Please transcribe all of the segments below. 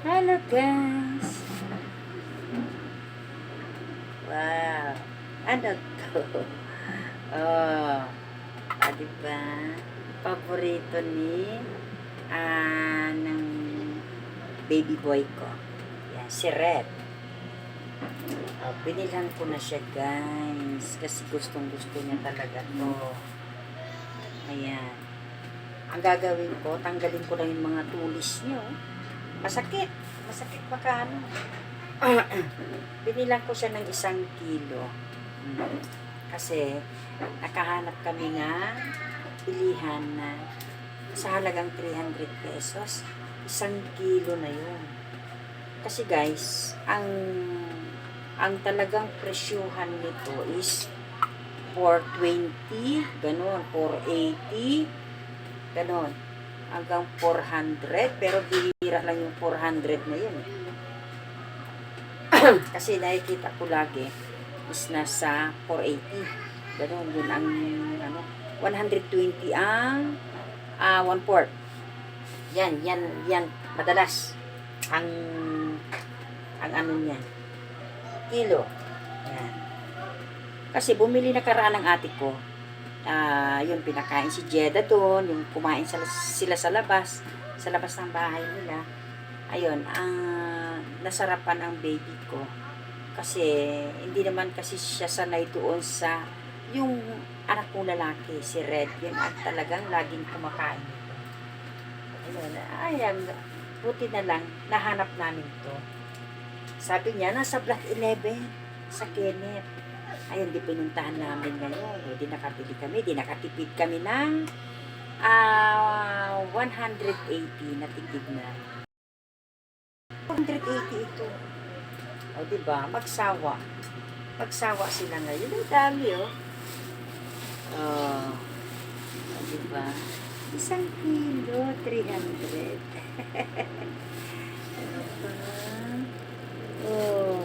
Hello guys! Wow! Ano to? Oh, ah, diba? Paborito ni ah, ng baby boy ko. Yan, si Red. Oh, binilhan ko na siya guys kasi gustong gusto niya talaga to. Ayan. Ang gagawin ko, tanggalin ko lang yung mga tulis niyo. Masakit. Masakit magkano. Binilang ko siya ng isang kilo. Kasi, nakahanap kami nga bilihan na sa halagang 300 pesos. Isang kilo na yun. Kasi guys, ang ang talagang presyuhan nito is 420, ganun, 480, ganun, hanggang 400, pero bihira lang yung 400 na yun. Kasi nakikita ko lagi is nasa 480. Ganun, yun ang ano, 120 ang ah, 1 fourth. Yan, yan, yan, madalas ang ang ano niyan. Kilo. Yan. Kasi bumili na karaan ng ate ko. Ah, yun, pinakain si Jeda doon, yung kumain sa, sila sa labas, sa labas ng bahay nila. Ayun, ang nasarapan ang baby ko. Kasi, hindi naman kasi siya sanay doon sa, yung anak kong lalaki, si Red, yun at talagang laging kumakain. Ayun, ayan, buti na lang, nahanap namin to. Sabi niya, nasa block 11, sa Kenneth. Ayun, di pinuntahan namin ngayon. O, di nakabili kami, di nakatipid kami ng ah 180 na tigid na. 180 ito. O, di ba? Magsawa. Magsawa sila ngayon. Ang dami, oh. Oh. O, di ba? Isang kilo, 300. ano pa? Oh.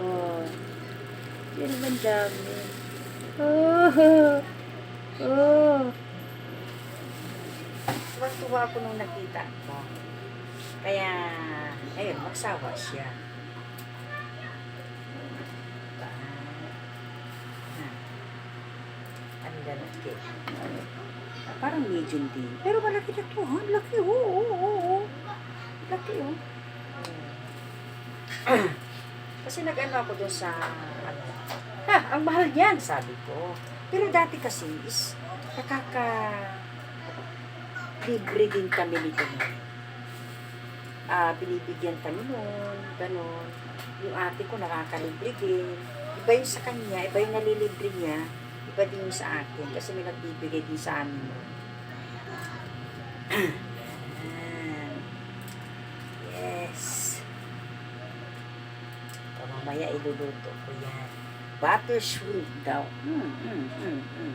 Oh. Yan dami. Oh. Oh. Tuwa-tuwa ako nung nakita ko. Kaya, ayun, magsawa siya. Ha. Ang lalaki. Ah, Parang medium din. Pero malaki na to, ha? Laki, oo, oo, oo, oo. Laki, oh. Kasi nag-ano ako doon sa, ano, ha, ang mahal yan, sabi ko. Pero dati kasi is, nakaka, libre din kami nito nun. Ah, binibigyan kami noon, ganun. Yung ate ko nakakalibre din. Iba yung sa kanya, iba yung nalilibre niya, iba din yung sa akin. Kasi may nagbibigay din sa amin nun. Yes. O, mamaya iluluto ko yan. Butter shrimp daw. Mm, mm, mm, mm.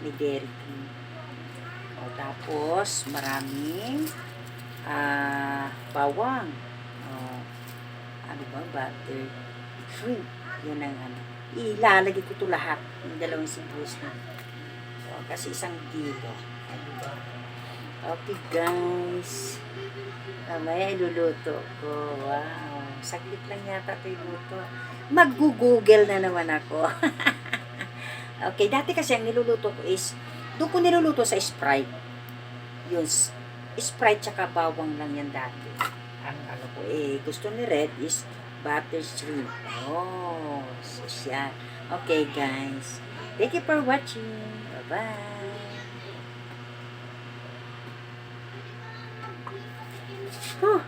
May dairy cream. O, tapos, maraming ah bawang. O, ano ba? Butter shrimp. Yun ang ano. Ilalagay ko ito lahat. Yung dalawang sibuyas na. O, kasi isang kilo. Ano? Okay, guys. Mamaya iluluto ko. Wow. Saglit lang yata ito iluto. Mag-google na naman ako. okay, dati kasi ang niluluto ko is, doon ko niluluto sa Sprite. Yun, Sprite tsaka bawang lang yan dati. Ang ano ko eh, gusto ni Red is butter shrimp. Oh, so siya. Okay, guys. Thank you for watching. Bye-bye. Huh.